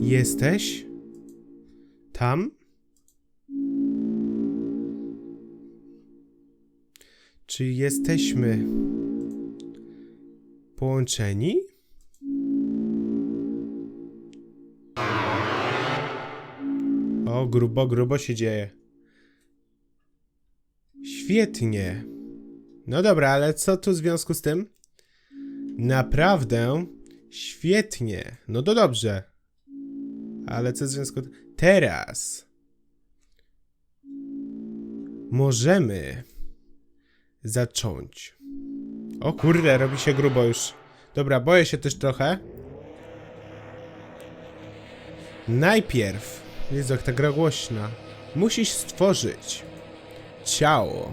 Jesteś? Tam? Czy jesteśmy połączeni? O, grubo, grubo się dzieje. Świetnie. No dobra, ale co tu w związku z tym? Naprawdę świetnie. No to dobrze. Ale co w związku... Teraz możemy zacząć. O kurde, robi się grubo już. Dobra, boję się też trochę. Najpierw, Jezu, jak ta gra głośna, musisz stworzyć ciało.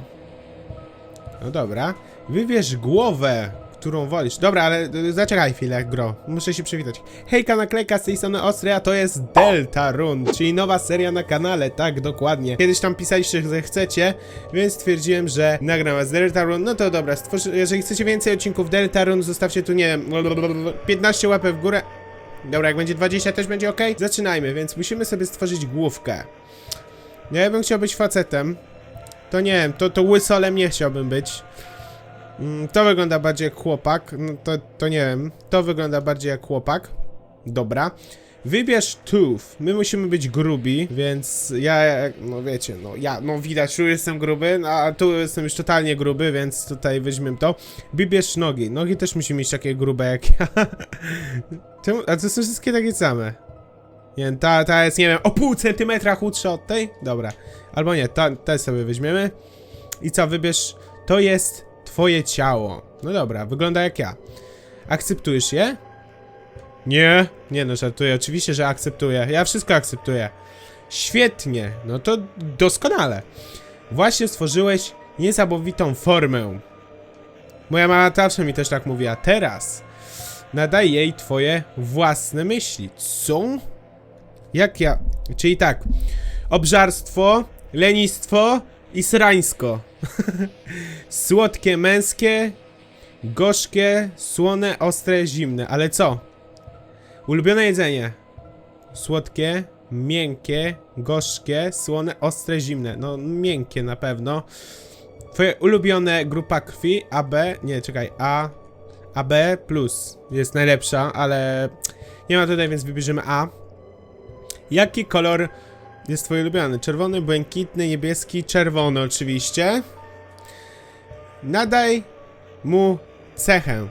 No dobra, wybierz głowę, którą wolisz. Dobra, ale y, zaczekaj chwilę, gro. Muszę się przywitać. Hejka, naklejka z tej strony Ostry, a to jest Delta Run, czyli nowa seria na kanale, tak, dokładnie. Kiedyś tam pisaliście, że chcecie, więc stwierdziłem, że nagram was Delta Run. No to dobra, stworzy... jeżeli chcecie więcej odcinków Delta Run, zostawcie tu, nie wiem, 15 łapek w górę. Dobra, jak będzie 20 też będzie ok. Zaczynajmy, więc musimy sobie stworzyć główkę. Ja bym chciał być facetem. To nie wiem, to, to łysolem nie chciałbym być. Mm, To wygląda bardziej jak chłopak. No to, to nie wiem. To wygląda bardziej jak chłopak. Dobra. Wybierz tooth. My musimy być grubi, więc ja, no wiecie, no ja, no widać, tu jestem gruby, no, a tu jestem już totalnie gruby, więc tutaj weźmiemy to. Wybierz nogi. Nogi też musimy mieć takie grube jak ja. A to są wszystkie takie same. Nie wiem, ta, ta jest, nie wiem, o pół centymetra chudsza od tej? Dobra. Albo nie, ta, ta sobie weźmiemy. I co, wybierz, to jest twoje ciało. No dobra, wygląda jak ja. Akceptujesz je? Nie. Nie no, żartuję. Oczywiście, że akceptuję. Ja wszystko akceptuję. Świetnie. No to doskonale. Właśnie stworzyłeś niesamowitą formę. Moja mama zawsze mi też tak mówi, a teraz nadaj jej twoje własne myśli. Co? Jak ja? Czyli tak. Obżarstwo, lenistwo i srańsko. Słodkie, męskie, gorzkie, słone, ostre, zimne. Ale co? Ulubione jedzenie. Słodkie, miękkie, gorzkie, słone, ostre, zimne. No, miękkie na pewno. Twoje ulubione grupa krwi AB, nie, czekaj, A, AB plus jest najlepsza, ale nie ma tutaj, więc wybierzemy A. Jaki kolor jest twój ulubiony? Czerwony, błękitny, niebieski, czerwony oczywiście. Nadaj mu cechę.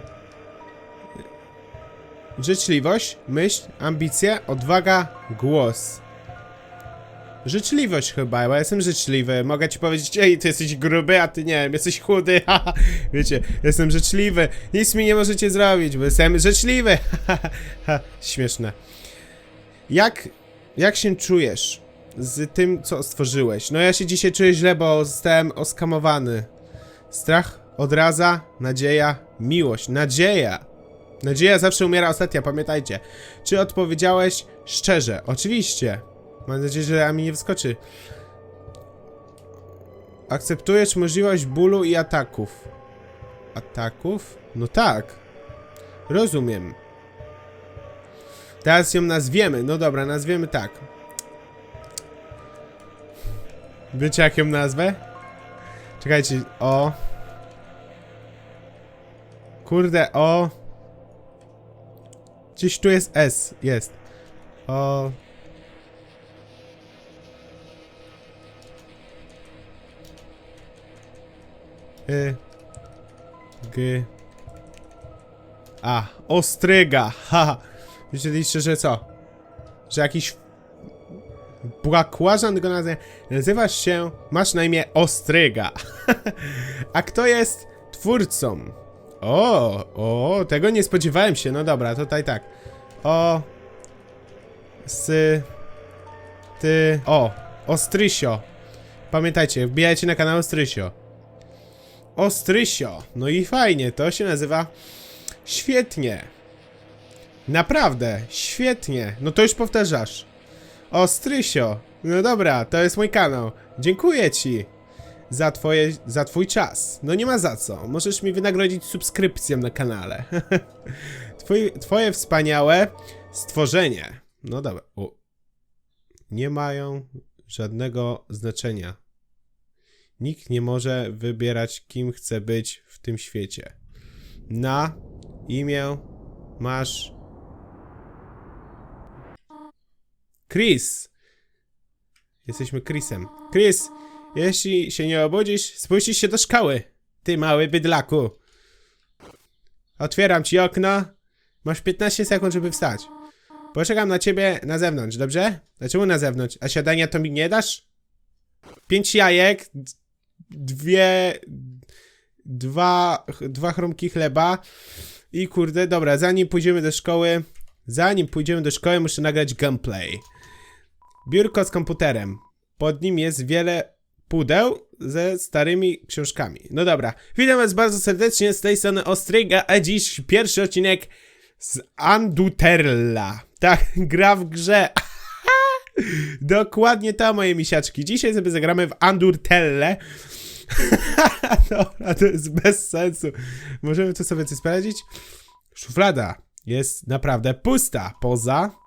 Życzliwość, myśl, ambicje, odwaga, głos. Życzliwość chyba, bo ja jestem życzliwy. Mogę ci powiedzieć, ej, ty jesteś gruby, a ty nie wiem, jesteś chudy, haha. Wiecie, jestem życzliwy. Nic mi nie możecie zrobić, bo jestem życzliwy. Śmieszne. Jak, jak się czujesz z tym, co stworzyłeś? No ja się dzisiaj czuję źle, bo zostałem oskamowany. Strach, odraza, nadzieja, miłość. Nadzieja! Nadzieja zawsze umiera ostatnia, pamiętajcie. Czy odpowiedziałeś szczerze? Oczywiście. Mam nadzieję, że mi nie wyskoczy. Akceptujesz możliwość bólu i ataków. Ataków? No tak. Rozumiem. Teraz ją nazwiemy. No dobra, nazwiemy tak. Wiecie jak ją nazwę? Czekajcie, o. Kurde, o. Gdzieś tu jest S, jest. O. Y. G. A, ostryga, haha. Myśleliście, że co? Że jakiś błakłażan go nazywa. Nazywasz się, masz na imię Ostryga. A kto jest twórcą? O, o, tego nie spodziewałem się. No dobra, tutaj tak. O. S. Ty. O. Ostrysio. Pamiętajcie, wbijajcie na kanał Ostrysio. Ostrysio. No i fajnie, to się nazywa świetnie. Naprawdę, świetnie. No to już powtarzasz. Ostrysio. No dobra, to jest mój kanał. Dziękuję ci za, twoje, za twój czas. No nie ma za co. Możesz mi wynagrodzić subskrypcją na kanale. Twój, twoje wspaniałe stworzenie. No dobra. O. Nie mają żadnego znaczenia. Nikt nie może wybierać, kim chce być w tym świecie. Na imię masz. Chris. Jesteśmy Chrisem. Chris, jeśli się nie obudzisz, spuścisz się do szkoły. Ty mały bydlaku. Otwieram ci okno. Masz 15 sekund, żeby wstać. Poczekam na ciebie na zewnątrz, dobrze? Dlaczego na zewnątrz? A siadania to mi nie dasz? Pięć jajek, dwie, dwa, dwa chromki chleba i kurde, dobra, zanim pójdziemy do szkoły, zanim pójdziemy do szkoły, muszę nagrać gameplay. Biurko z komputerem. Pod nim jest wiele pudeł ze starymi książkami. No dobra, witam was bardzo serdecznie z tej strony Ostryga, a dziś pierwszy odcinek z Anduterla. Tak, gra w grze. Dokładnie to, moje misiaczki. Dzisiaj sobie zagramy w Andurtelle. Dobra, to jest bez sensu. Możemy tu sobie coś sprawdzić? Szuflada jest naprawdę pusta, poza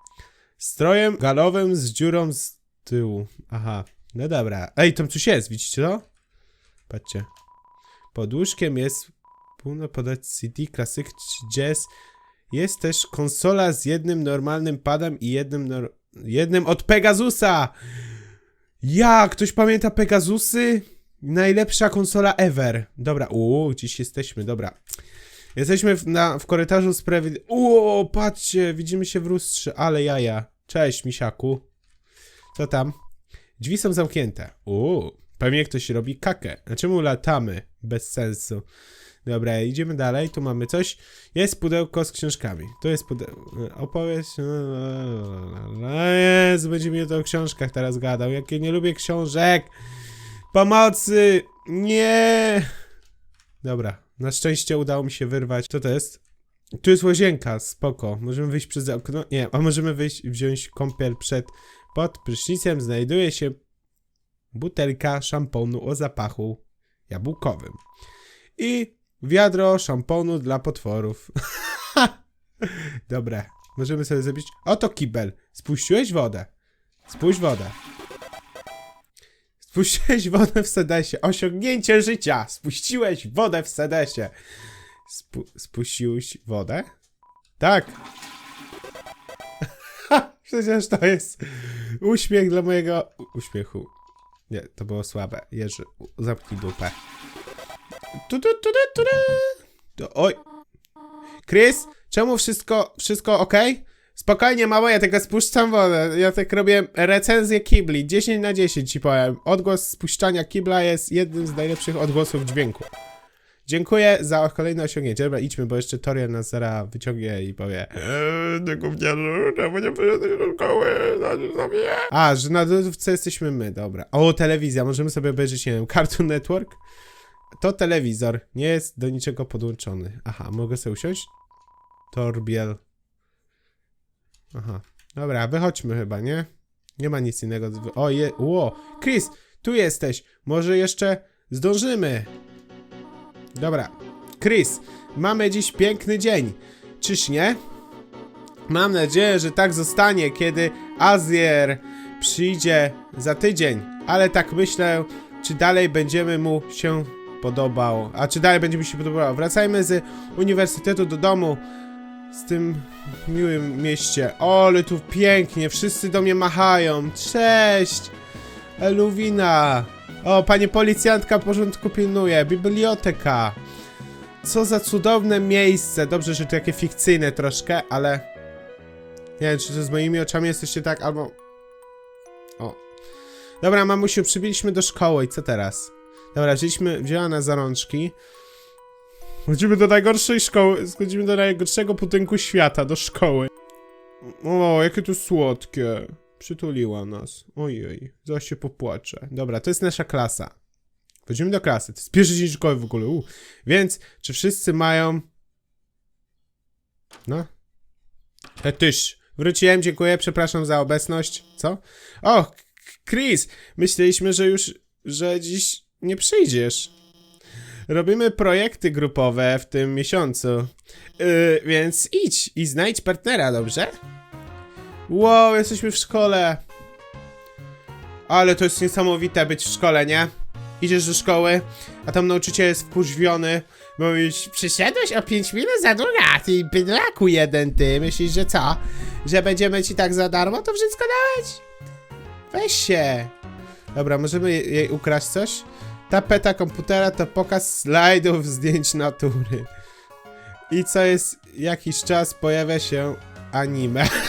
strojem galowym z dziurą z tyłu. Aha, no dobra. Ej, tam coś jest, widzicie to? Patrzcie. Pod łóżkiem jest powinno podać CD, klasyk, jazz. Jest też konsola z jednym normalnym padem i jednym jednym od Pegasusa. Ja, ktoś pamięta Pegasusy? Najlepsza konsola ever. Dobra, uuu, dziś jesteśmy, dobra. Jesteśmy w, na, w korytarzu sprawiedliwości. Uuu, patrzcie, widzimy się w lustrze, ale jaja. Cześć, misiaku. Co tam? Drzwi są zamknięte. Uuu, pewnie ktoś robi kakę. A czemu latamy? Bez sensu. Dobra, idziemy dalej. Tu mamy coś. Jest pudełko z książkami. To jest pudełko. Opowieść. Jezu, będzie mi to o książkach teraz gadał. Jakie nie lubię książek. Pomocy! Nie! Dobra, na szczęście udało mi się wyrwać. Co to jest? Tu jest łazienka, spoko. Możemy wyjść przez okno. Nie, a możemy wyjść, wziąć kąpiel przed. Pod prysznicem znajduje się butelka szamponu o zapachu jabłkowym. I wiadro szamponu dla potworów. Dobra, możemy sobie zrobić. Oto kibel. Spuściłeś wodę. Spuść wodę. Spuściłeś wodę w sedesie. Osiągnięcie życia. Spuściłeś wodę w sedesie. Spu spuściłeś wodę? Tak. Przecież to jest uśmiech dla mojego uśmiechu. Nie, to było słabe. Jerzy, zamknij dupę. Tu, tu, tu, tu, tu, tu. Oj. Chris, czemu wszystko, wszystko ok? Spokojnie, mało, ja tylko spuszczam wodę. Ja tak robię recenzję kibli. 10 na 10 ci powiem. Odgłos spuszczania kibla jest jednym z najlepszych odgłosów dźwięku. Dziękuję za kolejne osiągnięcie. Dobra, idźmy, bo jeszcze Torian nas zaraz wyciągnie i powie Eee, gówniarzu, czemu nie przyszedłeś do szkoły? Zaraz sobie. A, że na lodówce jesteśmy my, dobra. O, telewizja, możemy sobie obejrzeć, nie wiem, Cartoon Network? To telewizor, nie jest do niczego podłączony. Aha, mogę sobie usiąść? Torbiel. Aha, dobra, wychodźmy chyba, nie? Nie ma nic innego. O, je... Ło, Chris, tu jesteś. Może jeszcze zdążymy. Dobra, Chris, mamy dziś piękny dzień. Czyż nie? Mam nadzieję, że tak zostanie, kiedy Azier przyjdzie za tydzień. Ale tak myślę, czy dalej będziemy mu się podobał. A czy dalej będzie mi się podobało? Wracajmy z uniwersytetu do domu. Z tym miłym mieście. O, ale tu pięknie, wszyscy do mnie machają. Cześć! Eluwina! O, pani policjantka porządku pilnuje. Biblioteka. Co za cudowne miejsce. Dobrze, że takie fikcyjne troszkę, ale... Nie wiem, czy to z moimi oczami jesteście tak, albo... O. Dobra, mamusiu, przybiliśmy do szkoły i co teraz? Dobra, wzięliśmy, wzięła nas za rączki. Chodzimy do najgorszej szkoły, schodzimy do najgorszego budynku świata, do szkoły. O, jakie to słodkie. Przytuliła nas. Ojej, zaraz się popłaczę. Dobra, to jest nasza klasa. Wchodzimy do klasy. To jest pierwszy dzień szkoły w ogóle. U. Więc, czy wszyscy mają... No. Etysz. Wróciłem, dziękuję, przepraszam za obecność. Co? O, Chris, myśleliśmy, że już, że dziś nie przyjdziesz. Robimy projekty grupowe w tym miesiącu. Yy, więc idź i znajdź partnera, dobrze? Wow, jesteśmy w szkole. Ale to jest niesamowite być w szkole, nie? Idziesz do szkoły, a tam nauczyciel jest wkurwiony, bo mówisz, przyszedłeś o 5 minut za długo, a ty bydlaku jeden ty, myślisz, że co? Że będziemy ci tak za darmo to wszystko dałeś? Weź się. Dobra, możemy je- jej ukraść coś? Tapeta komputera to pokaz slajdów zdjęć natury. I co jest jakiś czas pojawia się anime.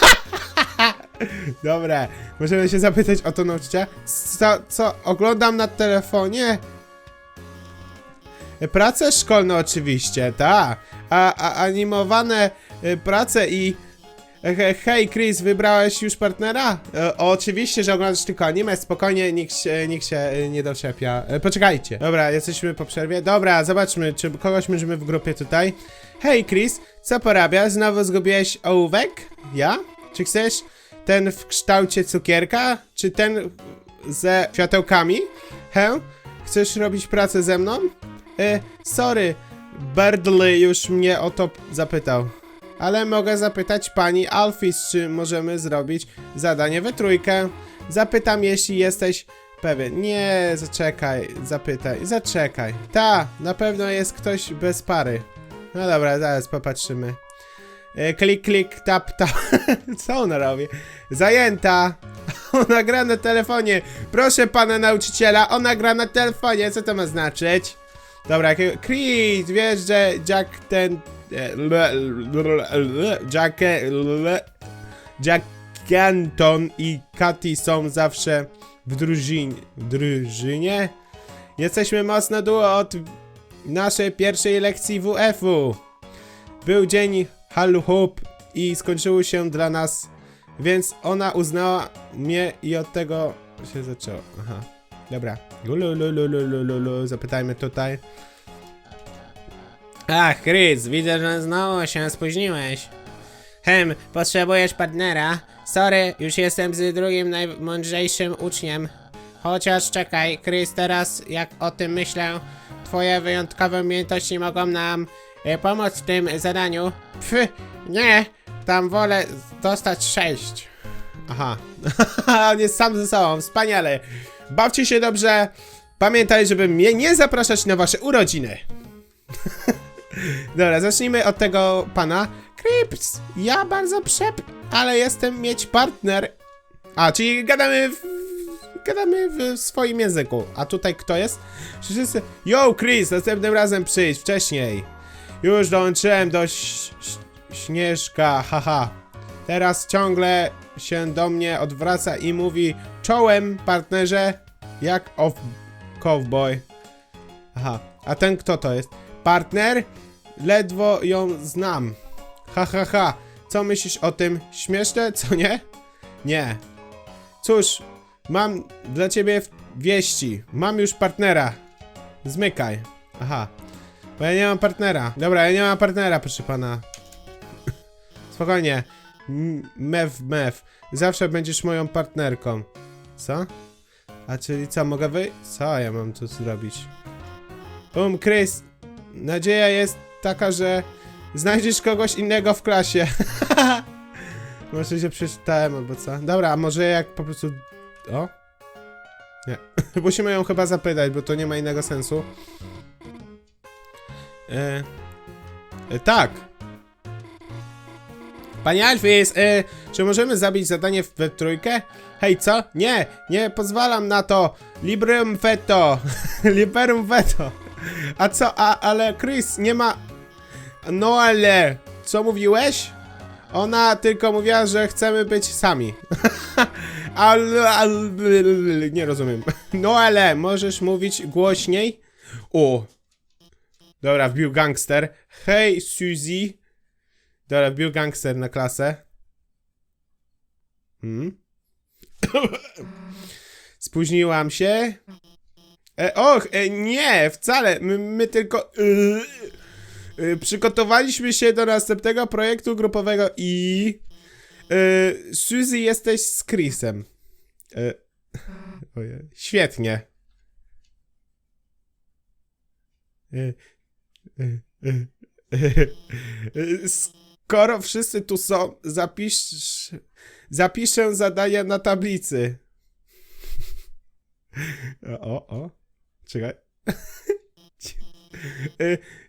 Dobra, możemy się zapytać o to nauczyciela. Co, co oglądam na telefonie? Prace szkolne oczywiście, tak. A, a animowane y, prace i... He, hej Chris, wybrałeś już partnera? E, oczywiście, że oglądasz tylko anime, spokojnie, nikt się, nikt się e, nie doczepia. E, poczekajcie. Dobra, jesteśmy po przerwie. Dobra, zobaczmy, czy kogoś możemy w grupie tutaj. Hej Chris, co porabiasz? Znowu zgubiłeś ołówek? Ja? Czy chcesz ten w kształcie cukierka? Czy ten ze światełkami? He? Chcesz robić pracę ze mną? E, sorry, Berdley już mnie o to zapytał. Ale mogę zapytać pani Alfis, czy możemy zrobić zadanie we trójkę. Zapytam, jeśli jesteś pewien. Nie, zaczekaj, zapytaj, zaczekaj. Ta, na pewno jest ktoś bez pary. No dobra, zaraz popatrzymy. E, Klik, klik, tap, tap. Co ona robi? Zajęta. Ona gra na telefonie. Proszę pana nauczyciela, ona gra na telefonie. Co to ma znaczyć? Dobra. Chris, wiesz, że Jack ten... e, Jack... le- Jack Canton i Katy są zawsze w drużynie. W drużynie? Jesteśmy mocno duo od naszej pierwszej lekcji WF-u. Był dzień Hall Hoop i skończyło się dla nas, więc ona uznała mnie i od tego się zaczęło. Aha. Dobra. Lululululululu, zapytajmy tutaj. Ach, Chris, widzę, że znowu się spóźniłeś. Hem, potrzebujesz partnera? Sorry, już jestem z drugim najmądrzejszym uczniem. Chociaż czekaj, Chris, teraz jak o tym myślę, twoje wyjątkowe umiejętności mogą nam e, pomóc w tym zadaniu. Pff, nie, tam wolę dostać sześć. Aha, on jest sam ze sobą, wspaniale. Bawcie się dobrze. Pamiętaj, żeby mnie nie zapraszać na wasze urodziny. Dobra, zacznijmy od tego pana. Crips, ja bardzo przep, ale jestem mieć partner. A, czyli gadamy w, gadamy w swoim języku. A tutaj kto jest? Wszyscy... Yo, Chris, następnym razem przyjdź, wcześniej. Już dołączyłem do Śnieżka, haha. Teraz ciągle się do mnie odwraca i mówi czołem, partnerze, jak of cowboy. Aha, a ten kto to jest? Partner? Ledwo ją znam. Ha, ha, ha. Co myślisz o tym? Śmieszne, co nie? Nie. Cóż, mam dla ciebie wieści. Mam już partnera. Zmykaj. Aha. Bo ja nie mam partnera. Dobra, ja nie mam partnera, proszę pana. Spokojnie. Mew, mew. Zawsze będziesz moją partnerką. Co? A czyli co, mogę wy... Co ja mam tu zrobić? Um, Chris, nadzieja jest taka, że znajdziesz kogoś innego w klasie. może się przeczytałem albo co. Dobra, a może jak po prostu... O? Nie. Musimy ją chyba zapytać, bo to nie ma innego sensu. E... E, tak. Panie Alfis, e, czy możemy zabić zadanie we trójkę? Hej, co? Nie, nie pozwalam na to. Librum veto. Liberum veto. A co? A, ale Chris, nie ma... No ale... Co mówiłeś? Ona tylko mówiła, że chcemy być sami. ale, ale... Nie rozumiem. No ale, możesz mówić głośniej? O. Dobra, wbił gangster. Hej, Suzy. Dobra, wbił gangster na klasę. Hmm? Spóźniłam się. E, och, e, nie, wcale. My, my tylko. y, y, przygotowaliśmy się do następnego projektu grupowego i. Y, Suzy, jesteś z Chrisem. Y, ojej, świetnie. Y, y, y, y, y, z skoro wszyscy tu są, zapisz, zapiszę zadania na tablicy. O, o. Czekaj.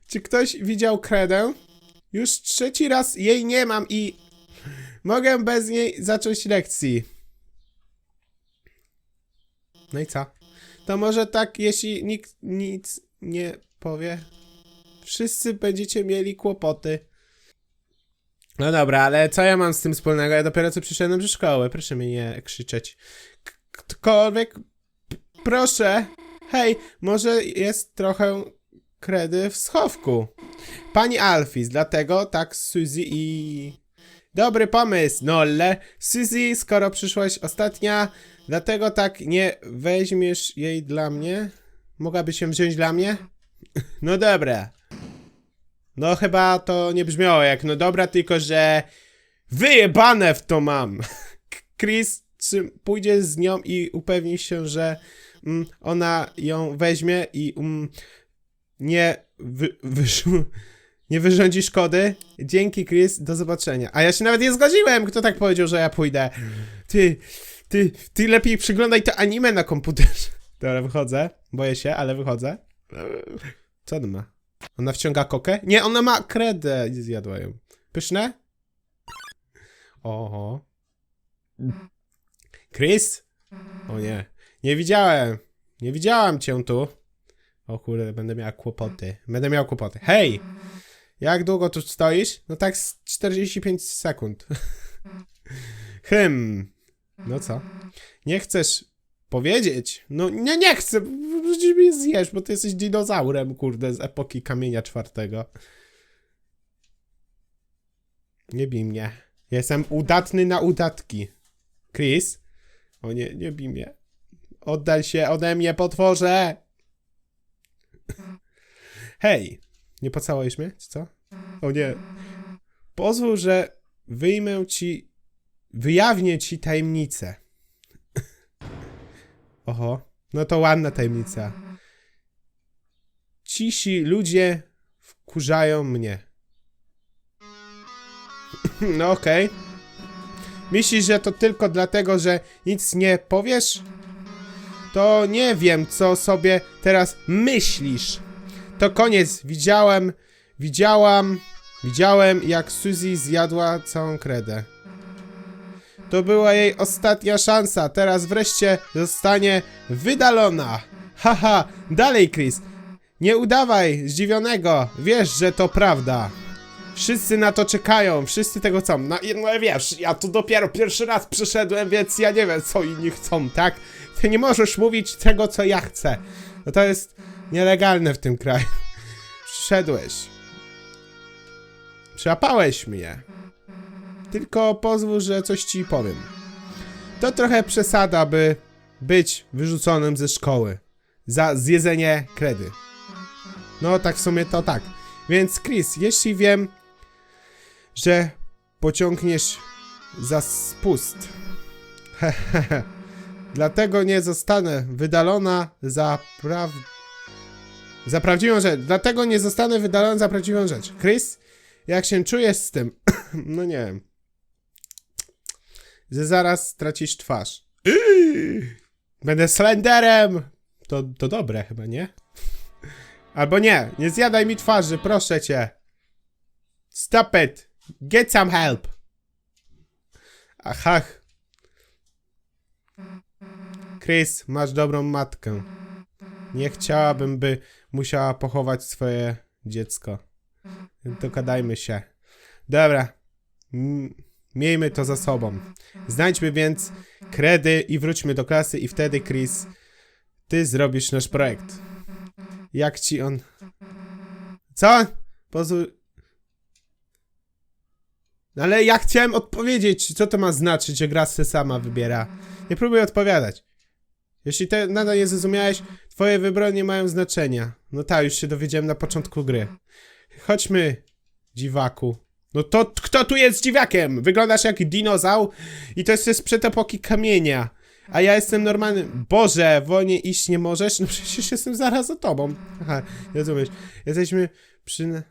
Czy ktoś widział kredę? Już trzeci raz jej nie mam i mogę bez niej zacząć lekcji. No i co? To może tak, jeśli nikt nic nie powie, wszyscy będziecie mieli kłopoty. No dobra, ale co ja mam z tym wspólnego? Ja dopiero co przyszedłem do szkoły, proszę mnie nie krzyczeć. Ktokolwiek, proszę, hej, może jest trochę kredy w schowku. Pani Alfis, dlatego tak Suzy i... Dobry pomysł, Nolle. Suzy, skoro przyszłaś ostatnia, dlatego tak nie weźmiesz jej dla mnie? Mogłaby się wziąć dla mnie? No dobra. No chyba to nie brzmiało jak no dobra, tylko że wyjebane w to mam. Chris, czy pójdziesz z nią i upewnisz się, że mm, ona ją weźmie i um, nie wy, nie wyrządzi szkody? Dzięki Chris, do zobaczenia. A ja się nawet nie zgodziłem, kto tak powiedział, że ja pójdę. Ty, ty, ty lepiej przyglądaj to anime na komputerze. Dobra, wychodzę. Boję się, ale wychodzę. Co on ma? Ona wciąga kokę? Nie, ona ma kredę. Zjadła ją. Pyszne? Oho. Chris? O nie. Nie widziałem. Nie widziałam cię tu. O kurde, będę miała kłopoty. Będę miał kłopoty. Hej! Jak długo tu stoisz? No tak z 45 sekund. Hym. No co? Nie chcesz powiedzieć? No nie, nie chcę. Przecież mnie zjesz, bo ty jesteś dinozaurem, kurde, z epoki kamienia czwartego. Nie bij mnie. Jestem udatny na udatki. Chris? O nie, nie bij mnie. Oddal się ode mnie, potworze! Hej! Nie pocałujesz mnie, co? O nie. Pozwól, że wyjmę ci... Wyjawnię ci tajemnicę. Oho. No to ładna tajemnica. Cisi ludzie wkurzają mnie. No okej. Myślisz, że to tylko dlatego, że nic nie powiesz? To nie wiem, co sobie teraz myślisz. To koniec. Widziałem, widziałam, widziałem, jak Suzy zjadła całą kredę. To była jej ostatnia szansa. Teraz wreszcie zostanie wydalona. Haha, dalej, Chris. Nie udawaj zdziwionego. Wiesz, że to prawda. Wszyscy na to czekają, wszyscy tego chcą. No, no wiesz, ja tu dopiero pierwszy raz przyszedłem, więc ja nie wiem, co inni chcą, tak? Ty nie możesz mówić tego, co ja chcę. No to jest nielegalne w tym kraju. Przyszedłeś. Przyłapałeś mnie. Tylko pozwól, że coś ci powiem. To trochę przesada, by być wyrzuconym ze szkoły. Za zjedzenie kredy. No, tak w sumie to tak. Więc Chris, jeśli wiem, że pociągniesz za spust. Dlatego nie zostanę wydalona za praw... Za prawdziwą rzecz. Dlatego nie zostanę wydalona za prawdziwą rzecz. Chris, jak się czujesz z tym? no nie wiem. Że zaraz stracisz twarz. Yy! Będę Slenderem! To, to dobre chyba, nie? Albo nie, nie zjadaj mi twarzy, proszę cię. Stop it. Get some help. Aha. Chris, masz dobrą matkę. Nie chciałabym, by musiała pochować swoje dziecko. Dogadajmy się. Dobra. Miejmy to za sobą. Znajdźmy więc kredy i wróćmy do klasy i wtedy, Chris, ty zrobisz nasz projekt. Jak ci on... Co? Pozwól... Ale ja chciałem odpowiedzieć, co to ma znaczyć, że gra se sama wybiera. Nie próbuj odpowiadać. Jeśli te nadal nie zrozumiałeś, twoje wybory nie mają znaczenia. No tak, już się dowiedziałem na początku gry. Chodźmy, dziwaku. No to kto tu jest dziwakiem? Wyglądasz jak dinozaur i to jest sprzed epoki kamienia. A ja jestem normalny. Boże, wolniej iść nie możesz? No przecież jestem zaraz za tobą. Aha, rozumiesz. Jesteśmy przy...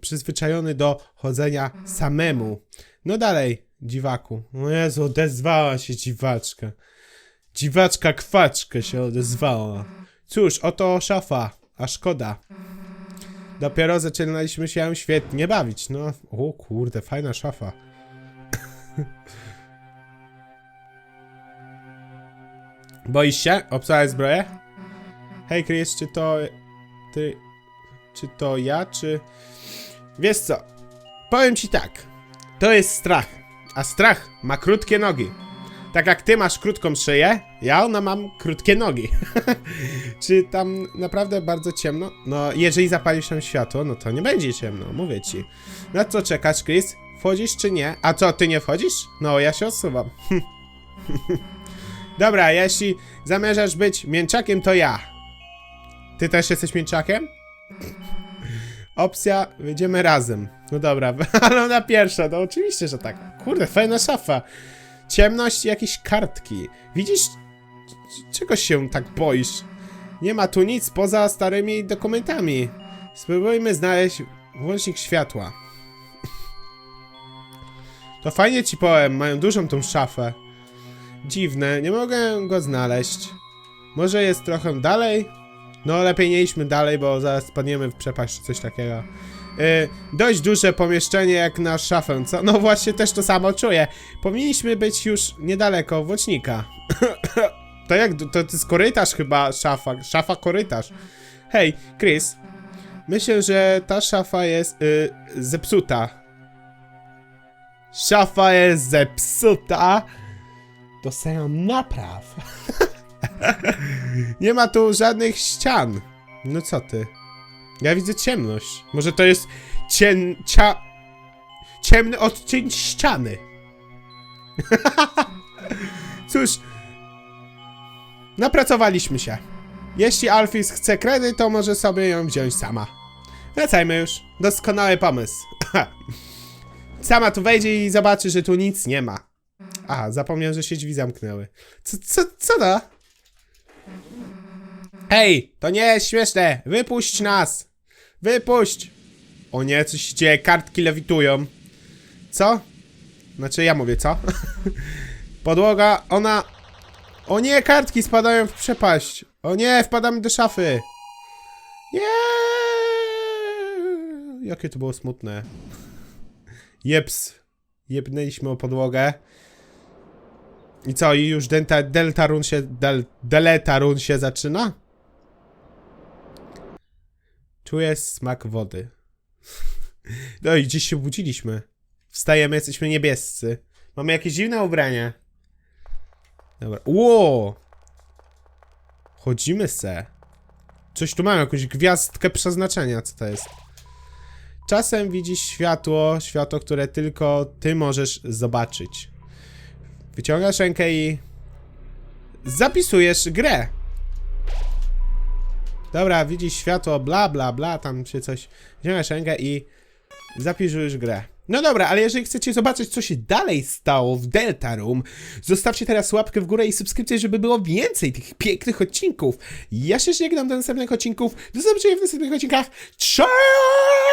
przyzwyczajony do chodzenia samemu. No dalej, dziwaku. O Jezu, odezwała się dziwaczka. Dziwaczka kwaczka się odezwała. Cóż, oto szafa, a szkoda. Dopiero zaczynaliśmy się świetnie bawić. No, o kurde, fajna szafa. Boisz się? Obsadzać zbroję? Hej Chris, czy to... Ty... Czy to ja, czy... Wiesz co? Powiem ci tak. To jest strach. A strach ma krótkie nogi. Tak jak ty masz krótką szyję, ja ona mam krótkie nogi. czy tam naprawdę bardzo ciemno? No, jeżeli zapalisz tam światło, no to nie będzie ciemno, mówię ci. Na co czekasz, Chris? Wchodzisz czy nie? A co, ty nie wchodzisz? No, ja się odsuwam. Dobra, jeśli zamierzasz być mięczakiem, to ja. Ty też jesteś mięczakiem? Opcja, wyjdziemy razem. No dobra, ale ona pierwsza, no oczywiście, że tak. Kurde, fajna szafa. Ciemność i jakieś kartki. Widzisz, c- czegoś się tak boisz? Nie ma tu nic poza starymi dokumentami. Spróbujmy znaleźć włącznik światła. To fajnie ci powiem, mają dużą tą szafę. Dziwne, nie mogę go znaleźć. Może jest trochę dalej? No, lepiej nie idźmy dalej, bo zaraz spadniemy w przepaść czy coś takiego. Yy, dość duże pomieszczenie jak na szafę, co? No właśnie, też to samo czuję. Powinniśmy być już niedaleko włącznika. to jak, to, to jest korytarz chyba, szafa, szafa korytarz. Hej, Chris, myślę, że ta szafa jest yy, zepsuta. Szafa jest zepsuta. To sobie napraw. Nie ma tu żadnych ścian. No co ty? Ja widzę ciemność. Może to jest cien... Cia... Ciemny odcień ściany. Cóż. Napracowaliśmy się. Jeśli Alfis chce kredyt, to może sobie ją wziąć sama. Wracajmy już. Doskonały pomysł. Sama tu wejdzie i zobaczy, że tu nic nie ma. A, zapomniałem, że się drzwi zamknęły. Co, co, co da? Hej, to nie jest śmieszne! Wypuść nas! Wypuść! O nie, coś się dzieje, kartki lewitują. Co? Znaczy, ja mówię, co? Podłoga, ona... O nie, kartki spadają w przepaść! O nie, wpadamy do szafy! Nie! Jakie to było smutne. Jeps. Jebnęliśmy o podłogę. I co, i już delta, delta run się, del, deleta run się zaczyna? Czuję smak wody. No i gdzieś się budziliśmy. Wstajemy, jesteśmy niebiescy. Mamy jakieś dziwne ubranie. Dobra. Ło! Chodzimy se. Coś tu mamy, jakąś gwiazdkę przeznaczenia, co to jest? Czasem widzisz światło, światło, które tylko ty możesz zobaczyć. Wyciągasz rękę i zapisujesz grę. Dobra, widzisz światło, bla bla bla, tam się coś. Wyciągasz rękę i zapisujesz grę. No dobra, ale jeżeli chcecie zobaczyć, co się dalej stało w Delta Room, zostawcie teraz łapkę w górę i subskrypcję, żeby było więcej tych pięknych odcinków. Ja się żegnam do następnych odcinków. Do zobaczenia w następnych odcinkach. Cześć!